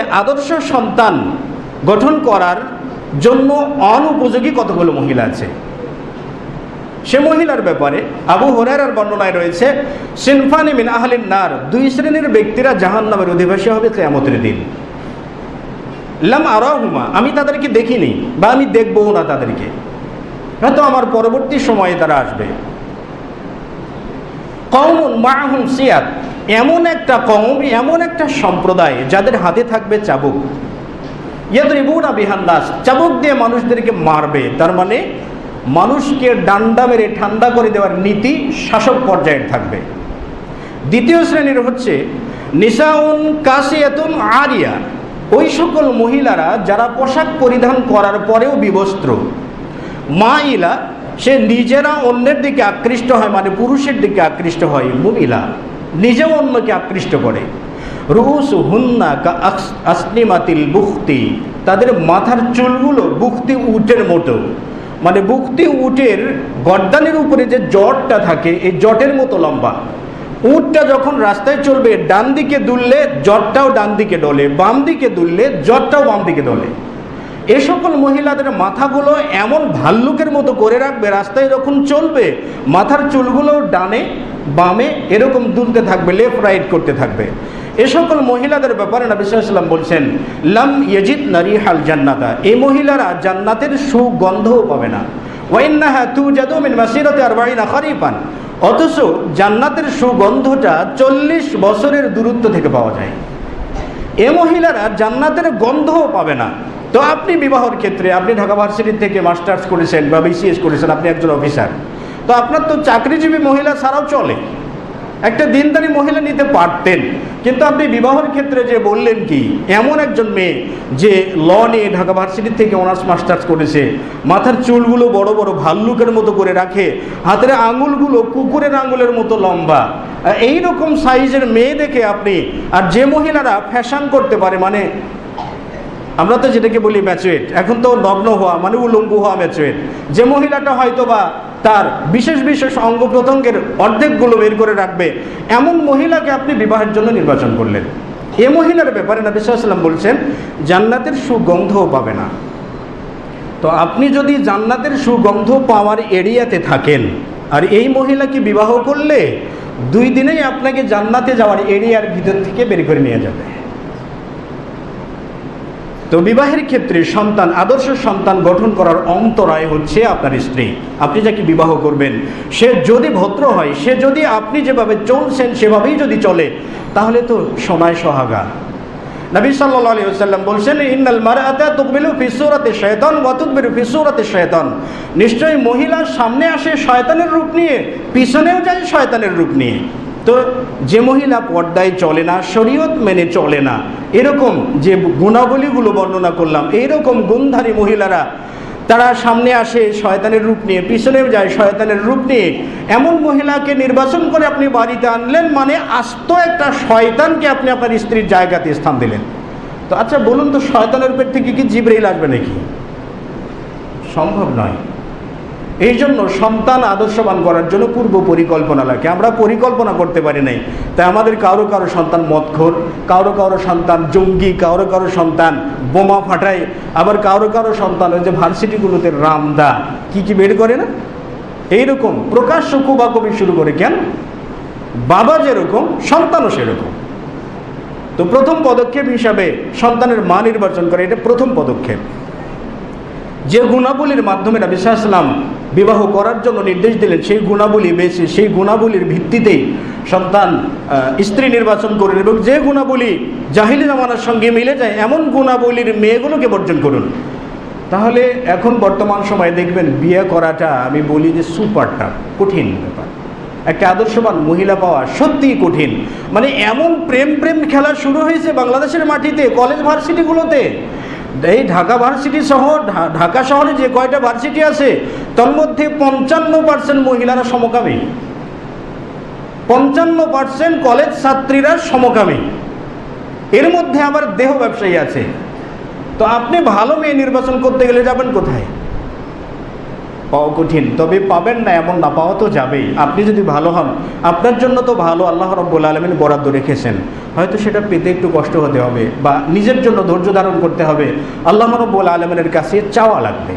আদর্শ সন্তান গঠন করার জন্য অনুপযোগী কতগুলো মহিলা আছে? সে মহিলার ব্যাপারে আবু হরেরার বর্ণনায় রয়েছে, সিনফানি মিন আহলিন নার দুই শ্রেণির ব্যক্তিরা জাহান নামের অধিবাসী হবে কেয়ামতের দিন। লাম আরাহুমা, আমি তাদেরকে দেখিনি বা আমি দেখবও না তাদেরকে। হয়তো আমার পরবর্তী সময়ে তারা আসবে। কৌমুন মাহুম সিয়াত এমন একটা কম এমন একটা সম্প্রদায় যাদের হাতে থাকবে চাবুক। ইয়াদরিবুনা বিহান্নাস চাবুক দিয়ে মানুষদেরকে মারবে। তার মানে মানুষকে ডান্ডা মেরে ঠান্ডা করে দেওয়ার নীতি শাসক পর্যায়ের থাকবে। দ্বিতীয় শ্রেণির হচ্ছে নিসাউন কাসিয়াতুন আরিয়া। ওই সকল মহিলারা যারা পোশাক পরিধান করার পরেও বিবস্ত্র। মা ইলা, সে নিজেরা অন্যের দিকে আকৃষ্ট হয় মানে পুরুষের দিকে আকৃষ্ট হয় মহিলা নিজেও অন্যকে আকৃষ্ট করে। রুস হুন্না কা আস- আসনিমাতিল বুখতি। তাদের মাথার চুলগুলো বুখতি উটের মতো। মানে বুখতি উটের গর্দানের উপরে যে জটটা থাকে, এই জটের মতো লম্বা। উটটা যখন রাস্তায় চলবে ডান দিকে দুললে জটটাও ডান দিকে ডলে বাম দিকে দুললে জটটাও বাম দিকে ডলে। এ সকল মহিলাদের মাথাগুলো এমন ভাল্লুকের মতো করে রাখবে, রাস্তায় যখন চলবে, মাথার চুলগুলো ডানে, বামে এরকম দুলতে থাকবে লেফট রাইট করতে থাকবে। এ সকল মহিলাদের ব্যাপারে নবী সাল্লাম বলছেন, লাম ইয়েজিদ নারী হাল জান্নাতা। এই মহিলারা জান্নাতের সুগন্ধও পাবে না। ওয়াইন্নাহা তু জাদু মিন মাসিরাতে আরবাইনা খরিফান। অথচ জান্নাতের সুগন্ধটা চল্লিশ বছরের দূরত্ব থেকে পাওয়া যায়। এ মহিলারা জান্নাতের গন্ধও পাবে না। তো আপনি বিবাহর ক্ষেত্রে, আপনি ঢাকা ভার্সিটি থেকে মাস্টার্স করেছেন বা বিসিএস করেছেন, আপনি একজন অফিসার। তো আপনার তো চাকরিজীবী মহিলা ছাড়াও চলে। একটা দিনদারি মহিলা নিতে পারতেন। কিন্তু আপনি বিবাহের ক্ষেত্রে যে বললেন কি, এমন একজন মেয়ে যে ল নিয়ে ঢাকা ভার্সিটি থেকে অনার্স, মাস্টার্স করেছে, মাথার চুলগুলো বড় বড় ভাল্লুকের মতো করে রাখে, হাতের আঙুলগুলো কুকুরের আঙুলের মতো লম্বা। এই রকম সাইজের মেয়ে দেখে আপনি, আর যে মহিলারা ফ্যাশন করতে পারে মানে আমরা তো যেটাকে বলি ম্যাচুয়েট এখন তো নগ্ন হওয়া মানে উলঙ্গ হওয়া ম্যাচুয়েট যে মহিলাটা হয়তো বা তার বিশেষ বিশেষ অঙ্গ প্রত্যঙ্গের অর্ধেকগুলো বের করে রাখবে, এমন মহিলাকে আপনি বিবাহের জন্য নির্বাচন করলেন। এ মহিলার ব্যাপারে নবী সাল্লাম বলছেন, জান্নাতের সুগন্ধও পাবে না। তো আপনি যদি জান্নাতের সুগন্ধ পাওয়ার এরিয়াতে থাকেন, আর এই মহিলাকে বিবাহ করলে দুই দিনেই আপনাকে জান্নাতে যাওয়ার এরিয়ার ভিতর থেকে বের করে নিয়ে যাবে। তো বিবাহের ক্ষেত্রে সন্তান, আদর্শ সন্তান গঠন করার অন্তরায় হচ্ছে আপনার স্ত্রী। আপনি যাকে বিবাহ করবেন, সে যদি ভদ্র হয়, সে যদি আপনি যেভাবে চলছেন, সেভাবেই যদি চলে, তাহলে তো সময় সহাগা নবী সাল্লাল্লাহু আলাইহি ওয়াসাল্লাম বলছেন, ইন্নাল মারআতা তুকবিলু ফি সূরাতি শাইতান ওয়া তুদবিরু ফি সূরাতি শাইতান নিশ্চয়ই মহিলা সামনে আসে শয়তানের রূপ নিয়ে, পিছনেও যায় শয়তানের রূপ নিয়ে। তো যে মহিলা পর্দায় চলে না, শরীয়ত মেনে চলে না, এরকম যে গুণাবলীগুলো বর্ণনা করলাম, এইরকম গুণধারী মহিলারা, তারা সামনে আসে, শয়তানের রূপ নিয়ে, পিছনে যায়, শয়তানের রূপ নিয়ে, এমন মহিলাকে নির্বাচন করে আপনি বাড়িতে আনলেন মানে আস্ত একটা শয়তানকে আপনি আপনার স্ত্রীর জায়গাতে স্থান দিলেন। তো আচ্ছা বলুন তো, শয়তানের পেট থেকে কি জিব্রাইল আসবে নাকি? সম্ভব নয়। এই জন্য সন্তান আদর্শবান করার জন্য পূর্ব পরিকল্পনা লাগে। আমরা পরিকল্পনা করতে পারি নাই। তাই আমাদের কারও কারও সন্তান মদখোর, কারও কারও সন্তান জঙ্গি, কারও কারও সন্তান বোমা ফাটায়, আবার কারও কারও সন্তান ওই যে ভার্সিটিগুলোতে রামদা। কি কি বের করে না? এইরকম প্রকাশ্য কোবাকবি শুরু করে কেন? বাবা যেরকম, সন্তানও সেরকম। তো প্রথম পদক্ষেপ হিসাবে সন্তানের মা নির্বাচন করে, এটা প্রথম পদক্ষেপ। যে গুণাবলীর মাধ্যমে নবী সাল্লাম বিবাহ করার জন্য নির্দেশ দিলেন। সেই গুণাবলী বেছে সেই গুণাবলীর ভিত্তিতেই সন্তান স্ত্রী নির্বাচন করুন এবং যে গুণাবলী জাহিলি জামানার সঙ্গে মিলে যায়, এমন গুণাবলীর মেয়েগুলোকে বর্জন করুন। তাহলে এখন বর্তমান সময়ে দেখবেন বিয়ে করাটা, আমি বলি যে সুপারটা কঠিন ব্যাপার। একটা আদর্শবান মহিলা পাওয়া সত্যিই কঠিন। মানে এমন প্রেম প্রেম খেলা শুরু হয়েছে বাংলাদেশের মাটিতে কলেজ ভার্সিটিগুলোতে এই ঢাকা ভার্সিটি সহ ঢাকা শহরে যে কয়টা ভার্সিটি আছে, তার মধ্যে পঞ্চান্ন পার্সেন্ট মহিলারা সমকামী। পঞ্চান্ন পার্সেন্ট কলেজ ছাত্রীরা সমকামী। এর মধ্যে আবার দেহ ব্যবসায়ী আছে। তো আপনি ভালো মেয়ে নির্বাচন করতে গেলে যাবেন কোথায়? পাওয়া কঠিন। তবে পাবেন না, এমন না, পাওয়া তো যাবেই। আপনি যদি ভালো হন, আপনার জন্য তো ভালো, আল্লাহ রব্বুল আলমিন বরাদ্দ রেখেছেন। হয়তো সেটা পেতে একটু কষ্ট হতে হবে, বা নিজের জন্য ধৈর্য ধারণ করতে হবে। আল্লাহ রব্বুল আলমিনের কাছে চাওয়া লাগবে।